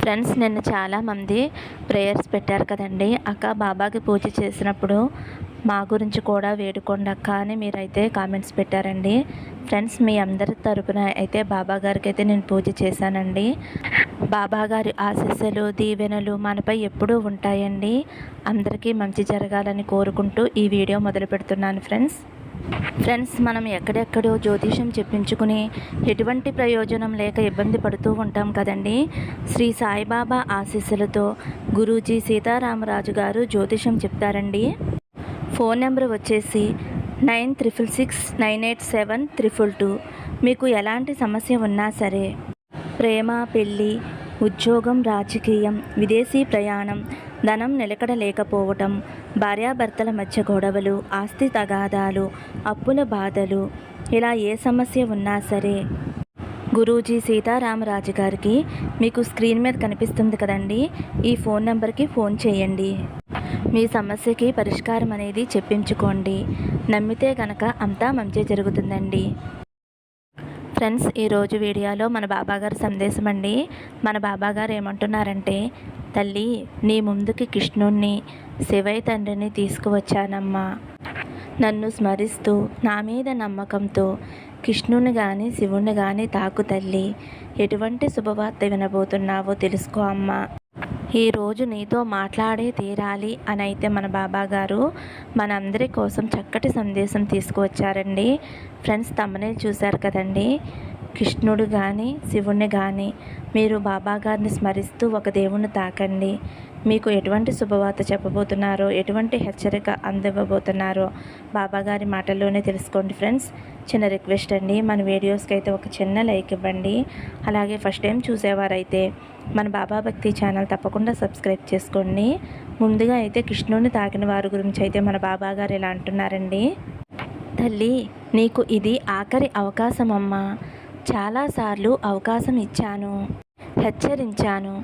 Friends నిన్న చాలామంది prayers పెట్టారు కదండి. అక్క బాబాకి పూజ చేసినప్పుడు మా గురించి కూడా వేడుకోండి అక్క అని మీరైతే కామెంట్స్ పెట్టారండి. ఫ్రెండ్స్ మీ అందరి తరపున అయితే బాబా గారికి అయితే నేను పూజ చేశానండి. బాబా గారి ఆశీస్సులు దీవెనలు మనపై ఎప్పుడూ ఉంటాయండి. అందరికీ మంచి జరగాలని కోరుకుంటూ ఈ వీడియో మొదలు పెడుతున్నాను ఫ్రెండ్స్. ఫ్రెండ్స్ మనం ఎక్కడెక్కడో జ్యోతిషం చెప్పించుకుని ఎటువంటి ప్రయోజనం లేక ఇబ్బంది పడుతూ ఉంటాం కదండి. శ్రీ సాయిబాబా ఆశీస్సులతో గురూజీ సీతారామరాజు గారు జ్యోతిషం చెప్తారండి. ఫోన్ నెంబర్ వచ్చేసి nine triple six nine eight seven triple two. మీకు ఎలాంటి సమస్య ఉన్నా సరే ప్రేమ పెళ్ళి ఉద్యోగం రాజకీయం విదేశీ ప్రయాణం ధనం నిలకడ లేకపోవటం భార్యాభర్తల మధ్య గొడవలు ఆస్తి తగాదాలు అప్పుల బాధలు ఇలా ఏ సమస్య ఉన్నా సరే. గురూజీ సీతారామరాజు గారికి మీకు స్క్రీన్ మీద కనిపిస్తుంది కదండి ఈ ఫోన్ నెంబర్కి ఫోన్ చేయండి. మీ సమస్యకి పరిష్కారం అనేది చెప్పించుకోండి. నమ్మితే కనుక అంతా మంచి జరుగుతుందండి. ఫ్రెండ్స్ ఈరోజు వీడియోలో మన బాబాగారి సందేశం అండి. మన బాబాగారు ఏమంటున్నారంటే తల్లి నీ ముందుకి కృష్ణుణ్ణి శివయ్య తండ్రిని తీసుకువచ్చానమ్మా. నన్ను స్మరిస్తూ నా మీద నమ్మకంతో కృష్ణుని కానీ శివుణ్ణి కానీ తాకు తల్లి. ఎటువంటి శుభవార్త వినబోతున్నావో తెలుసుకో అమ్మా. ఈరోజు నీతో మాట్లాడే తీరాలి అని అయితే మన బాబా గారు మనందరి కోసం చక్కటి సందేశం తీసుకువచ్చారండి. ఫ్రెండ్స్ తమ్మనే చూశారు కదండి. కృష్ణుడు కానీ శివుణ్ణి కానీ మీరు బాబా గారిని స్మరిస్తూ ఒక దేవుణ్ణి తాకండి. మీకు ఎటువంటి శుభవార్త చెప్పబోతున్నారో ఎటువంటి హెచ్చరిక అందివ్వబోతున్నారో బాబాగారి మాటల్లోనే తెలుసుకోండి ఫ్రెండ్స్. చిన్న రిక్వెస్ట్ అండి మన వీడియోస్కి అయితే ఒక చిన్న లైక్ ఇవ్వండి. అలాగే ఫస్ట్ టైం చూసేవారైతే మన బాబా భక్తి ఛానల్ తప్పకుండా సబ్స్క్రైబ్ చేసుకోండి. ముందుగా అయితే కృష్ణుని తాకిన వారి గురించి అయితే మన బాబా గారు ఇలా అంటున్నారండి. తల్లి నీకు ఇది ఆఖరి అవకాశం అమ్మా చాలాసార్లు అవకాశం ఇచ్చాను హెచ్చరించాను.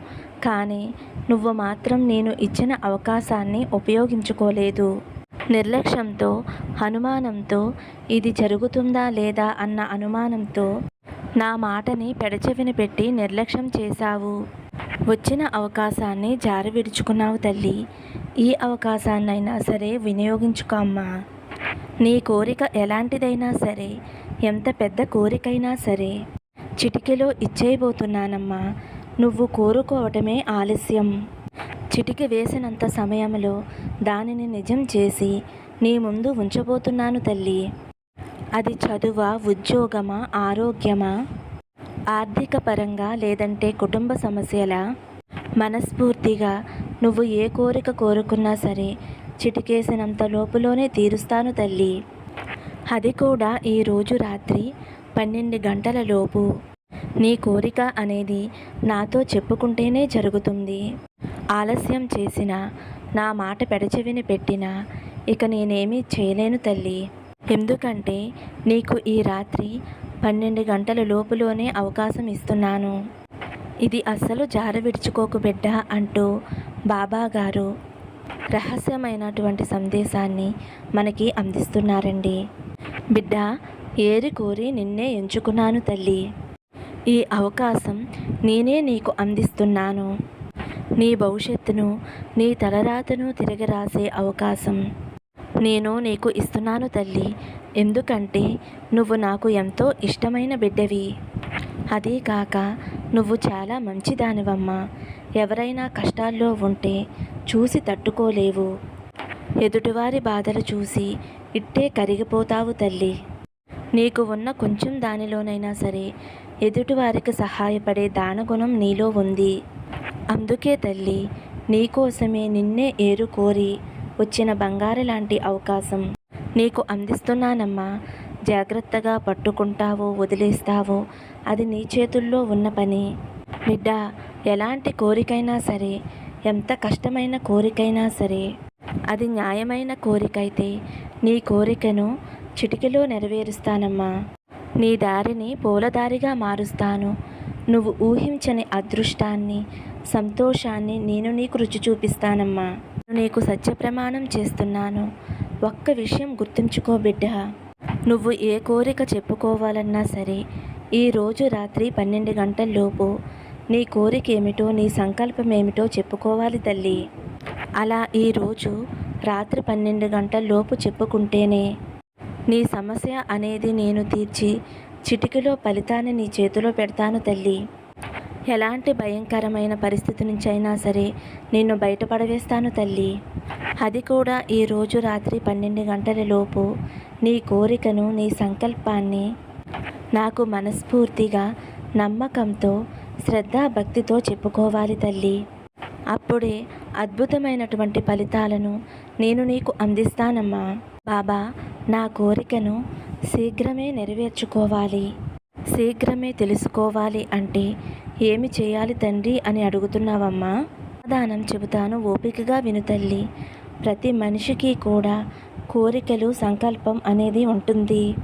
కానీ నువ్వు మాత్రం నేను ఇచ్చిన అవకాశాన్ని ఉపయోగించుకోలేదు. నిర్లక్ష్యంతో అనుమానంతో ఇది జరుగుతుందా లేదా అన్న అనుమానంతో నా మాటని పెడచెవిన పెట్టి నిర్లక్ష్యం చేశావు. వచ్చిన అవకాశాన్ని జారి విడుచుకున్నావు తల్లి. ఈ అవకాశాన్నైనా సరే వినియోగించుకో అమ్మా. నీ కోరిక ఎలాంటిదైనా సరే ఎంత పెద్ద కోరికైనా సరే చిటికెలో ఇచ్చేయబోతున్నానమ్మా. నువ్వు కోరుకోవటమే ఆలస్యం. చిటికి వేసినంత సమయంలో దానిని నిజం చేసి నీ ముందు ఉంచబోతున్నాను తల్లి. అది చదువ ఉద్యోగమా ఆరోగ్యమా? ఆర్థిక పరంగా లేదంటే కుటుంబ సమస్యల? మనస్ఫూర్తిగా నువ్వు ఏ కోరిక కోరుకున్నా సరే చిటికేసినంత లోపులోనే తీరుస్తాను తల్లి. అది కూడా ఈరోజు రాత్రి పన్నెండు గంటల లోపు. నీ కోరిక అనేది నాతో చెప్పుకుంటేనే జరుగుతుంది. ఆలస్యం చేసిన నా మాట పెడచెవిని పెట్టినా ఇక నేనేమీ చేయలేను తల్లి. ఎందుకంటే నీకు ఈ రాత్రి పన్నెండు గంటల లోపులోనే అవకాశం ఇస్తున్నాను. ఇది అస్సలు జార విడుచుకోకు బిడ్డ అంటూ బాబా గారు రహస్యమైనటువంటి సందేశాన్ని మనకి అందిస్తున్నారండి. బిడ్డ ఏరి కోరి నిన్నే ఎంచుకున్నాను తల్లి. ఈ అవకాశం నేనే నీకు అందిస్తున్నాను. నీ భవిష్యత్తును నీ తలరాతను తిరిగి రాసే అవకాశం నేను నీకు ఇస్తున్నాను తల్లి. ఎందుకంటే నువ్వు నాకు ఎంతో ఇష్టమైన బిడ్డవి. అదీ కాక నువ్వు చాలా మంచిదానివమ్మా. ఎవరైనా కష్టాల్లో ఉంటే చూసి తట్టుకోలేవు. ఎదుటివారి బాధలు చూసి ఇట్టే కరిగిపోతావు తల్లి. నీకు ఉన్న కొంచెం దానిలోనైనా సరే ఎదుటివారికి సహాయపడే దానగుణం నీలో ఉంది. అందుకే తల్లి నీకోసమే నిన్నే ఏరుకోరి వచ్చిన బంగారు లాంటి అవకాశం నీకు అందిస్తున్నానమ్మా. జాగ్రత్తగా పట్టుకుంటావో వదిలేస్తావో అది నీ చేతుల్లో ఉన్న పని. బిడ్డ ఎలాంటి కోరికైనా సరే ఎంత కష్టమైన కోరికైనా సరే అది న్యాయమైన కోరికైతే నీ కోరికను చిటికెలో నెరవేరుస్తానమ్మా. నీ దారిని పూలదారిగా మారుస్తాను. నువ్వు ఊహించని అదృష్టాన్ని సంతోషాన్ని నేను నీకు రుచి చూపిస్తానమ్మా. నీకు సత్య ప్రమాణం చేస్తున్నాను. ఒక్క విషయం గుర్తుంచుకో బిడ్డ. నువ్వు ఏ కోరిక చెప్పుకోవాలన్నా సరే ఈ రోజు రాత్రి పన్నెండు గంటల్లోపు నీ కోరిక ఏమిటో నీ సంకల్పం ఏమిటో చెప్పుకోవాలి తల్లి. అలా ఈరోజు రాత్రి పన్నెండు గంటల్లోపు చెప్పుకుంటేనే నీ సమస్య అనేది నేను తీర్చి చిటికలో ఫలితాన్ని నీ చేతిలో పెడతాను తల్లి. ఎలాంటి భయంకరమైన పరిస్థితి నుంచి అయినా సరే నిన్ను బయటపడవేస్తాను తల్లి. అది కూడా ఈ రోజు రాత్రి పన్నెండు గంటల లోపు నీ కోరికను నీ సంకల్పాన్ని నాకు మనస్ఫూర్తిగా నమ్మకంతో శ్రద్ధ భక్తితో చెప్పుకోవాలి తల్లి. అప్పుడే అద్భుతమైనటువంటి ఫలితాలను నేను నీకు అందిస్తానమ్మా. బాబా నా కోరికను శీఘ్రమే నెరవేర్చుకోవాలి. శీఘ్రమే తెలుసుకోవాలి అంటే ఏమి చేయాలి తండ్రి అని అడుగుతున్నావమ్మా? సమాధానం చెబుతాను ఓపికగా విను తల్లి. ప్రతి మనిషికి కూడా కోరికలు సంకల్పం అనేది ఉంటుంది.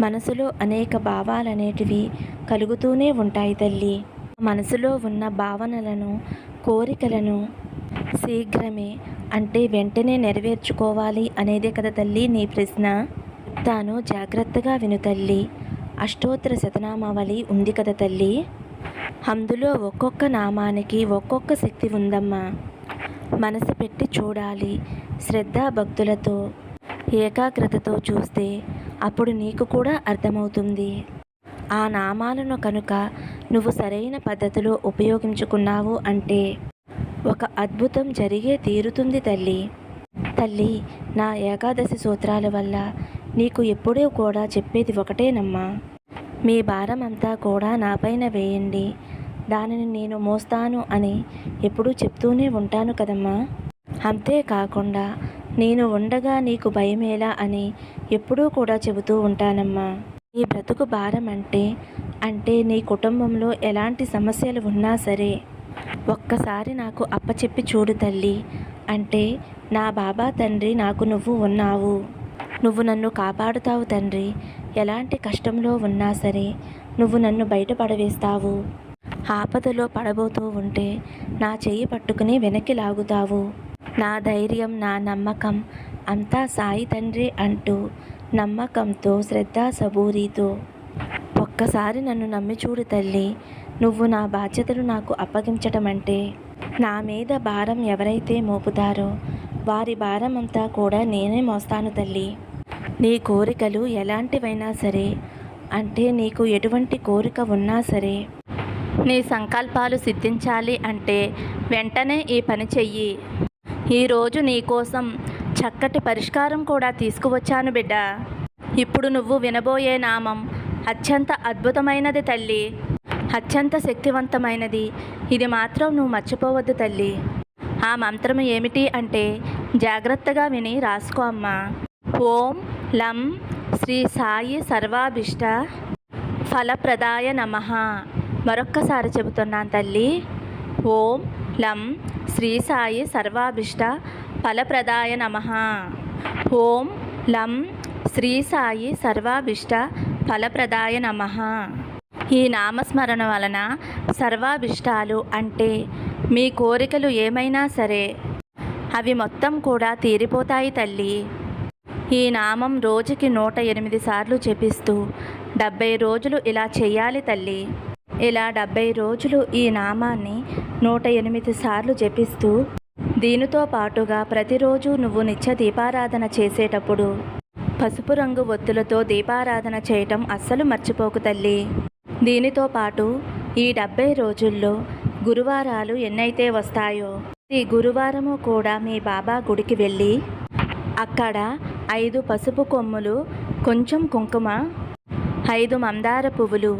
మనసులో అనేక భావాలనేటివి కలుగుతూనే ఉంటాయి తల్లి. మనసులో ఉన్న భావనలను కోరికలను శీఘ్రమే అంటే వెంటనే నెరవేర్చుకోవాలి అనేదే కదా తల్లి నీ ప్రశ్న? తాను జాగ్రత్తగా విను తల్లి. అష్టోత్తర శతనామావళి ఉంది కదా తల్లి? అందులో ఒక్కొక్క నామానికి ఒక్కొక్క శక్తి ఉందమ్మా. మనసు పెట్టి చూడాలి శ్రద్ధ భక్తులతో ఏకాగ్రతతో చూస్తే అప్పుడు నీకు కూడా అర్థమవుతుంది. ఆ నామాలను కనుక నువ్వు సరైన పద్ధతిలో ఉపయోగించుకున్నావు అంటే ఒక అద్భుతం జరిగే తీరుతుంది తల్లి. తల్లి నా ఏకాదశి సూత్రాల వల్ల నీకు ఎప్పుడూ కూడా చెప్పేది ఒకటేనమ్మా. మీ భారం అంతా కూడా నాపైన వేయండి. దానిని నేను మోస్తాను అని ఎప్పుడూ చెప్తూనే ఉంటాను కదమ్మా. అంతేకాకుండా నేను ఉండగా నీకు భయమేలా అని ఎప్పుడూ కూడా చెబుతూ ఉంటానమ్మా. నీ బ్రతుకు భారం అంటే అంటే నీ కుటుంబంలో ఎలాంటి సమస్యలు ఉన్నా సరే ఒక్కసారి నాకు అప్పచెప్పి చూడు తల్లి అంటే నా బాబా తండ్రి నాకు నువ్వు ఉన్నావు. నువ్వు నన్ను కాపాడుతావు తండ్రి. ఎలాంటి కష్టంలో ఉన్నా సరే నువ్వు నన్ను బయటపడవేస్తావు. ఆపదలో పడబోతూ ఉంటే నా చెయ్యి పట్టుకుని వెనక్కి లాగుతావు. నా ధైర్యం నా నమ్మకం అంతా సాయి తండ్రి అంటూ నమ్మకంతో శ్రద్ధా సబూరితో ఒక్కసారి నన్ను నమ్మి చూడు తల్లి నువ్వు నా బాధ్యతలు నాకు అప్పగించటం అంటే నా మీద భారం ఎవరైతే మోపుతారో వారి భారం అంతా కూడా నేనే మోస్తాను తల్లి. నీ కోరికలు ఎలాంటివైనా సరే అంటే నీకు ఎటువంటి కోరిక ఉన్నా సరే నీ సంకల్పాలు సిద్ధించాలి అంటే వెంటనే ఈ పని చెయ్యి. ఈరోజు నీకోసం చక్కటి పరిష్కారం కూడా తీసుకువచ్చాను బిడ్డ. ఇప్పుడు నువ్వు వినబోయే నామం అత్యంత అద్భుతమైనది తల్లి. అత్యంత శక్తివంతమైనది. ఇది మాత్రం నువ్వు మర్చిపోవద్దు తల్లి. ఆ మంత్రం ఏమిటి అంటే జాగ్రత్తగా విని రాసుకో అమ్మా. ఓం లం శ్రీ సాయి సర్వాభిష్ట ఫలప్రదాయ నమ. మరొక్కసారి చెబుతున్నాను తల్లి. ఓం లం శ్రీ సాయి సర్వాభిష్ట ఫలప్రదాయ నమ. ఓం లం శ్రీ సాయి సర్వాభిష్ట ఫలప్రదాయ నమ. ఈ నామస్మరణ వలన సర్వాభిష్టాలు అంటే మీ కోరికలు ఏమైనా సరే అవి మొత్తం కూడా తీరిపోతాయి తల్లి. ఈ నామం రోజుకి నూట ఎనిమిది సార్లు జపిస్తూ డెబ్బై రోజులు ఇలా చేయాలి తల్లి. ఇలా డెబ్బై రోజులు ఈ నామాన్ని నూట ఎనిమిది సార్లు జపిస్తూ దీనితో పాటుగా ప్రతిరోజు నువ్వు నిత్య దీపారాధన చేసేటప్పుడు పసుపు రంగు ఒత్తులతో దీపారాధన చేయటం అస్సలు మర్చిపోకు తల్లి. దీనితో పాటు ఈ డెబ్బై రోజుల్లో గురువారాలు ఎన్నైతే వస్తాయో ఈ గురువారము కూడా మీ బాబా గుడికి వెళ్ళి అక్కడ ఐదు పసుపు కొమ్ములు కొంచెం కుంకుమ ఐదు మందార పువ్వులు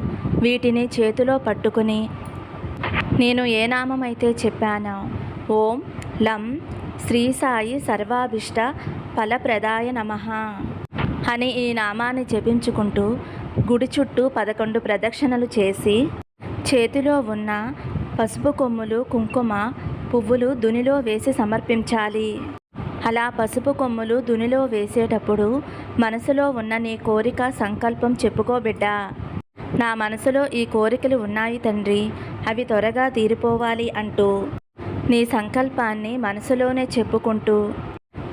వీటిని చేతిలో పట్టుకుని నేను ఏ నామమైతే చెప్పానో ఓం లం శ్రీ సాయి సర్వాభిష్ట ఫలప్రదాయ నమ. అని ఈ నామాన్ని జపించుకుంటూ గుడి చుట్టూ పదకొండు ప్రదక్షిణలు చేసి చేతిలో ఉన్న పసుపు కొమ్ములు కుంకుమ పువ్వులు దునిలో వేసి సమర్పించాలి. అలా పసుపు కొమ్ములు దునిలో వేసేటప్పుడు మనసులో ఉన్న నీ కోరిక సంకల్పం చెప్పుకోబిడ్డా నా మనసులో ఈ కోరికలు ఉన్నాయి తండ్రి అవి త్వరగా తీరిపోవాలి అంటూ నీ సంకల్పాన్ని మనసులోనే చెప్పుకుంటూ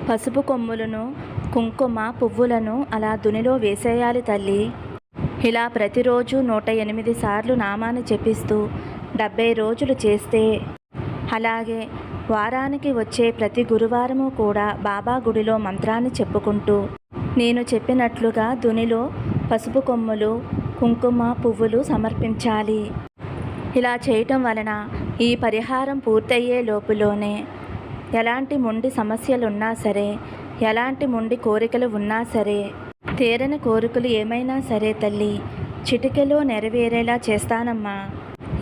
పసుపు కొమ్ములను కుంకుమ పువ్వులను అలా దునిలో వేసేయాలి తల్లి. ఇలా ప్రతిరోజు నూట ఎనిమిది సార్లు నామాన్ని జపిస్తూ డెబ్బై రోజులు చేస్తే. అలాగే వారానికి వచ్చే ప్రతి గురువారము కూడా బాబా గుడిలో మంత్రాన్ని చెప్పుకుంటూ నేను చెప్పినట్లుగా దునిలో పసుపు కొమ్ములు కుంకుమ పువ్వులు సమర్పించాలి. ఇలా చేయటం వలన ఈ పరిహారం పూర్తయ్యే లోపులోనే ఎలాంటి మొండి సమస్యలున్నా సరే ఎలాంటి మొండి కోరికలు ఉన్నా సరే తీరని కోరికలు ఏమైనా సరే తల్లి చిటికెలో నెరవేరేలా చేస్తానమ్మా.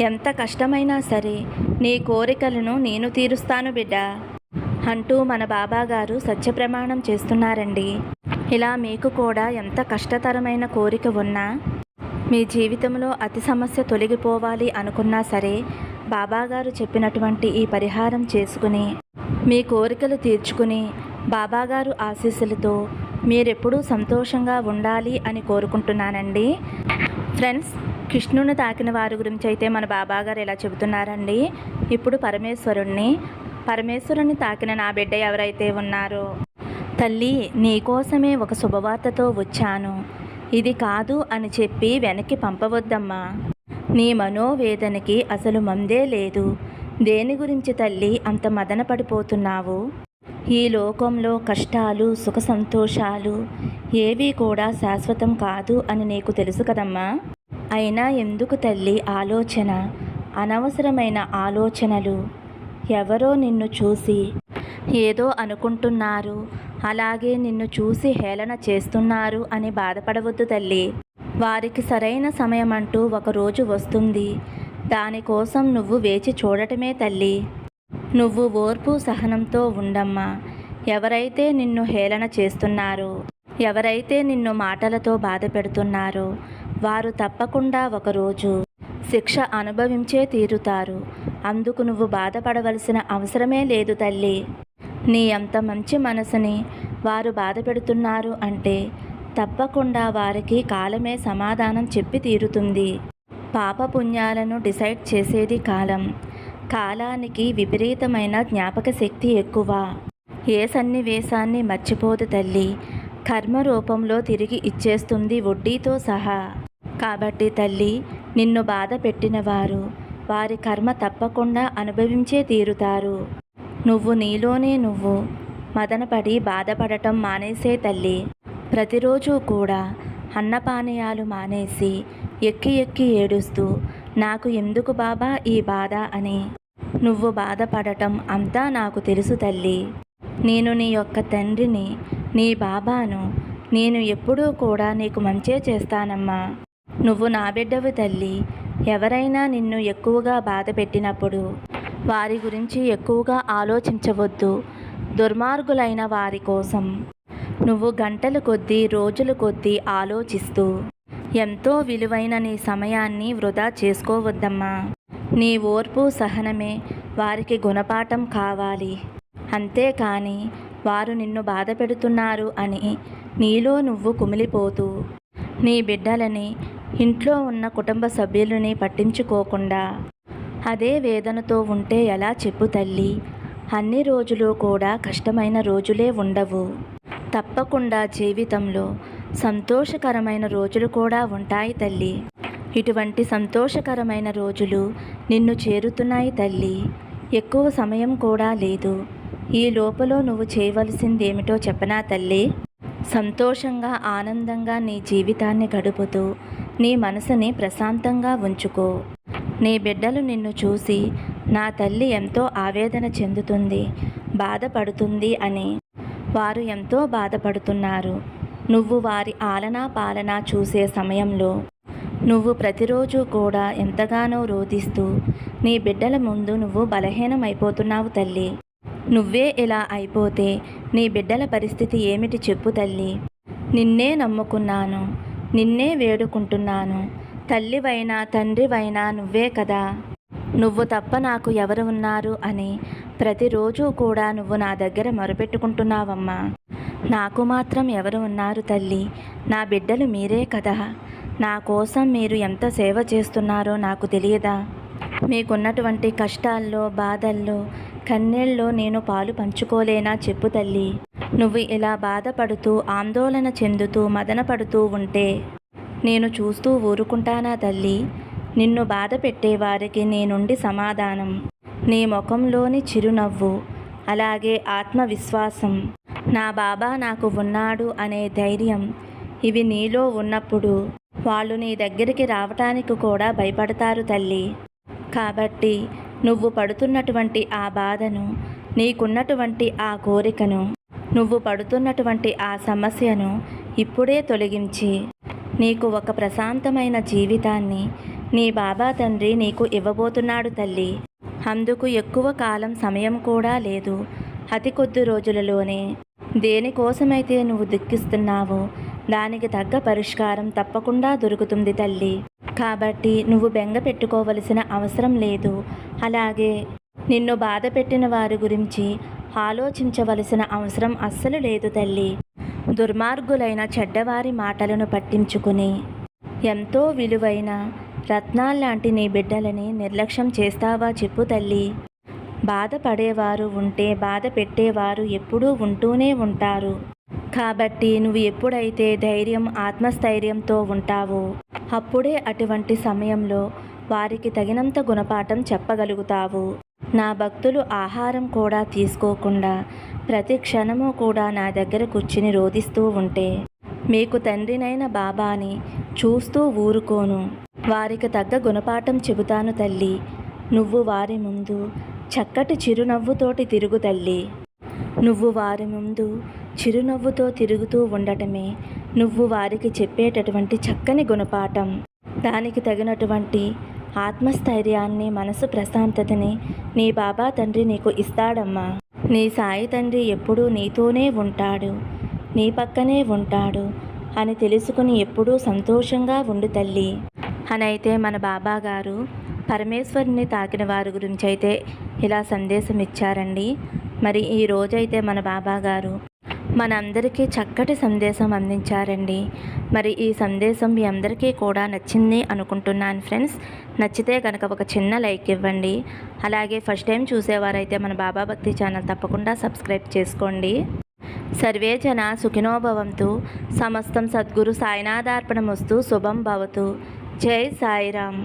ఎంత కష్టమైనా సరే నీ కోరికలను నేను తీరుస్తాను బిడ్డ అంటూ మన బాబాగారు సత్యప్రమాణం చేస్తున్నారండి. ఇలా మీకు కూడా ఎంత కష్టతరమైన కోరిక ఉన్నా మీ జీవితంలో అతి సమస్య తొలగిపోవాలి అనుకున్నా సరే బాబాగారు చెప్పినటువంటి ఈ పరిహారం చేసుకుని మీ కోరికలు తీర్చుకుని బాబాగారు ఆశీస్సులతో మీరెప్పుడూ సంతోషంగా ఉండాలి అని కోరుకుంటున్నానండి. ఫ్రెండ్స్ కృష్ణుని తాకిన వారి గురించి అయితే మన బాబాగారు ఇలా చెబుతున్నారండి. ఇప్పుడు పరమేశ్వరుణ్ణి పరమేశ్వరుని తాకిన నా బిడ్డ ఎవరైతే ఉన్నారో తల్లి నీకోసమే ఒక శుభవార్తతో వచ్చాను. ఇది కాదు అని చెప్పి వెనక్కి పంపవద్దమ్మా. నీ మనోవేదనకి అసలు మందే లేదు. దేని గురించి తల్లి అంత మదన పడిపోతున్నావు? ఈ లోకంలో కష్టాలు సుఖ సంతోషాలు ఏవీ కూడా శాశ్వతం కాదు అని నీకు తెలుసు కదమ్మా. అయినా ఎందుకు తల్లి ఆలోచన? అనవసరమైన ఆలోచనలు. ఎవరో నిన్ను చూసి ఏదో అనుకుంటున్నారు. అలాగే నిన్ను చూసి హేళన చేస్తున్నారు అని బాధపడవద్దు తల్లి. వారికి సరైన సమయం అంటూ ఒకరోజు వస్తుంది. దానికోసం నువ్వు వేచి చూడటమే తల్లి. నువ్వు ఓర్పు సహనంతో ఉండమ్మా. ఎవరైతే నిన్ను హేళన చేస్తున్నారో ఎవరైతే నిన్ను మాటలతో బాధ పెడుతున్నారో వారు తప్పకుండా ఒకరోజు శిక్ష అనుభవించే తీరుతారు. అందుకు నువ్వు బాధపడవలసిన అవసరమే లేదు తల్లి. నీ అంత మంచి మనసుని వారు బాధ పెడుతున్నారు అంటే తప్పకుండా వారికి కాలమే సమాధానం చెప్పి తీరుతుంది. పాప పుణ్యాలను డిసైడ్ చేసేది కాలం. కాలానికి విపరీతమైన జ్ఞాపక శక్తి ఎక్కువ. ఏ సన్నివేశాన్ని మర్చిపోదు తల్లి. కర్మ రూపంలో తిరిగి ఇచ్చేస్తుంది వడ్డీతో సహా. కాబట్టి తల్లి నిన్ను బాధ పెట్టినవారు వారి కర్మ తప్పకుండా అనుభవించే తీరుతారు. నువ్వు నీలోనే నువ్వు. మదనపడి బాధపడటం మానేసే తల్లి. ప్రతిరోజు కూడా అన్నపానీయాలు మానేసి ఎక్కి ఎక్కి ఏడుస్తూ నాకు ఎందుకు బాబా ఈ బాధ అని. నువ్వు బాధపడటం అంతా నాకు తెలుసు తల్లి. నేను నీ యొక్క తండ్రిని నీ బాబాను నేను ఎప్పుడూ కూడా నీకు మంచే చేస్తానమ్మా. నువ్వు నా బిడ్డవు తల్లి. ఎవరైనా నిన్ను ఎక్కువగా బాధ పెట్టినప్పుడు వారి గురించి ఎక్కువగా ఆలోచించవద్దు. దుర్మార్గులైన వారి కోసం. నువ్వు గంటలు కొద్దీ రోజులు కొద్దీ ఆలోచిస్తూ ఎంతో విలువైన నీ సమయాన్ని వృధా చేసుకోవద్దమ్మా. నీ ఓర్పు సహనమే వారికి గుణపాఠం కావాలి. అంతేకాని వారు నిన్ను బాధ పెడుతున్నారు అని నీలో నువ్వు కుమిలిపోతూ నీ బిడ్డలని ఇంట్లో ఉన్న కుటుంబ సభ్యులని పట్టించుకోకుండా. అదే వేదనతో ఉంటే ఎలా చెప్పు తల్లి? అన్ని రోజులు కూడా కష్టమైన రోజులే ఉండవు. తప్పకుండా జీవితంలో సంతోషకరమైన రోజులు కూడా ఉంటాయి తల్లి. ఇటువంటి సంతోషకరమైన రోజులు నిన్ను చేరుతున్నాయి తల్లి. ఎక్కువ సమయం కూడా లేదు. ఈ లోపల నువ్వు చేయవలసిందేమిటో చెప్పనా తల్లి? సంతోషంగా ఆనందంగా నీ జీవితాన్ని గడుపుతూ నీ మనసుని ప్రశాంతంగా ఉంచుకో. నీ బిడ్డలు నిన్ను చూసి నా తల్లి ఎంతో ఆవేదన చెందుతుంది బాధపడుతుంది అని. వారు ఎంతో బాధపడుతున్నారు. నువ్వు వారి ఆలనా పాలన చూసే సమయంలో నువ్వు ప్రతిరోజు కూడా ఎంతగానో రోధిస్తూ నీ బిడ్డల ముందు నువ్వు బలహీనమైపోతున్నావు తల్లి. నువ్వే ఇలా అయిపోతే నీ బిడ్డల పరిస్థితి ఏమిటి చెప్పు తల్లి. నిన్నే నమ్ముకున్నాను నిన్నే వేడుకుంటున్నాను తల్లివైనా తండ్రివైనా నువ్వే కదా. నువ్వు తప్ప నాకు ఎవరు ఉన్నారు అని ప్రతిరోజు కూడా నువ్వు నా దగ్గర మొరపెట్టుకుంటున్నావమ్మా. నాకు మాత్రం ఎవరు ఉన్నారు తల్లి? నా బిడ్డలు మీరే కదా. నా కోసం మీరు ఎంత సేవ చేస్తున్నారో నాకు తెలియదా? మీకున్నటువంటి కష్టాల్లో బాధల్లో కన్నీళ్ళలో నేను పాలు పంచుకోలేనా చెప్పు తల్లి. నువ్వు ఇలా బాధపడుతూ ఆందోళన చెందుతూ మదనపడుతూ ఉంటే నేను చూస్తూ ఊరుకుంటానా తల్లి? నిన్ను బాధ పెట్టేవారికి నీ నుండి సమాధానం. నీ ముఖంలోని చిరునవ్వు అలాగే ఆత్మవిశ్వాసం. నా బాబా నాకు ఉన్నాడు అనే ధైర్యం ఇవి నీలో ఉన్నప్పుడు వాళ్ళు నీ దగ్గరికి రావటానికి కూడా భయపడతారు తల్లి. కాబట్టి నువ్వు పడుతున్నటువంటి ఆ బాధను నీకున్నటువంటి ఆ కోరికను నువ్వు పడుతున్నటువంటి ఆ సమస్యను ఇప్పుడే తొలగించి నీకు ఒక ప్రశాంతమైన జీవితాన్ని నీ బాబా తండ్రి నీకు ఇవ్వబోతున్నాడు తల్లి. అందుకు ఎక్కువ కాలం సమయం కూడా లేదు. అతి కొద్ది రోజులలోనే దేనికోసమైతే నువ్వు దుఃఖిస్తున్నావో దానికి తగ్గ పరిష్కారం తప్పకుండా దొరుకుతుంది తల్లి. కాబట్టి నువ్వు బెంగ పెట్టుకోవలసిన అవసరం లేదు. అలాగే నిన్ను బాధ పెట్టిన వారి గురించి ఆలోచించవలసిన అవసరం అస్సలు లేదు తల్లి. దుర్మార్గులైన చెడ్డవారి మాటలను పట్టించుకుని ఎంతో విలువైన రత్నాల్లాంటి నీ బిడ్డలని నిర్లక్ష్యం చేస్తావా చెప్పు తల్లి. బాధపడేవారు ఉంటే బాధ పెట్టేవారు ఎప్పుడూ ఉంటూనే ఉంటారు. కాబట్టి నువ్వు ఎప్పుడైతే ధైర్యం ఆత్మస్థైర్యంతో ఉంటావో అప్పుడే అటువంటి సమయంలో వారికి తగినంత గుణపాఠం చెప్పగలుగుతావు. నా భక్తులు ఆహారం కూడా తీసుకోకుండా ప్రతి క్షణము కూడా నా దగ్గర కూర్చుని రోధిస్తూ ఉంటే మీకు తండ్రినైన బాబాని చూస్తూ ఊరుకోను. వారికి తగ్గ గుణపాఠం చెబుతాను తల్లి. నువ్వు వారి ముందు చక్కటి చిరునవ్వుతోటి తిరుగు తల్లి. నువ్వు వారి ముందు చిరునవ్వుతో తిరుగుతూ ఉండటమే నువ్వు వారికి చెప్పేటటువంటి చక్కని గుణపాఠం. దానికి తగినటువంటి ఆత్మస్థైర్యాన్ని మనసు ప్రశాంతతని నీ బాబా తండ్రి నీకు ఇస్తాడమ్మా. నీ సాయి తండ్రి ఎప్పుడూ నీతోనే ఉంటాడు నీ పక్కనే ఉంటాడు అని తెలుసుకుని ఎప్పుడూ సంతోషంగా ఉండు తల్లి. అని అయితే మన బాబా గారు పరమేశ్వరుని తాకిన వారి గురించి అయితే ఇలా సందేశం ఇచ్చారండి మరి ఈ రోజైతే మన బాబా గారు మనందరికీ చక్కటి సందేశం అందించారండి. మరి ఈ సందేశం మీ అందరికీ కూడా నచ్చింది అనుకుంటున్నాను ఫ్రెండ్స్. నచ్చితే కనుక ఒక చిన్న లైక్ ఇవ్వండి. అలాగే ఫస్ట్ టైం చూసేవారైతే మన బాబా భక్తి ఛానల్ తప్పకుండా సబ్స్క్రైబ్ చేసుకోండి. సర్వే జన సుఖినోభవంతు సమస్తం సద్గురు సాయినాథార్పణమస్తు. శుభం భవతు. జై సాయిరామ్.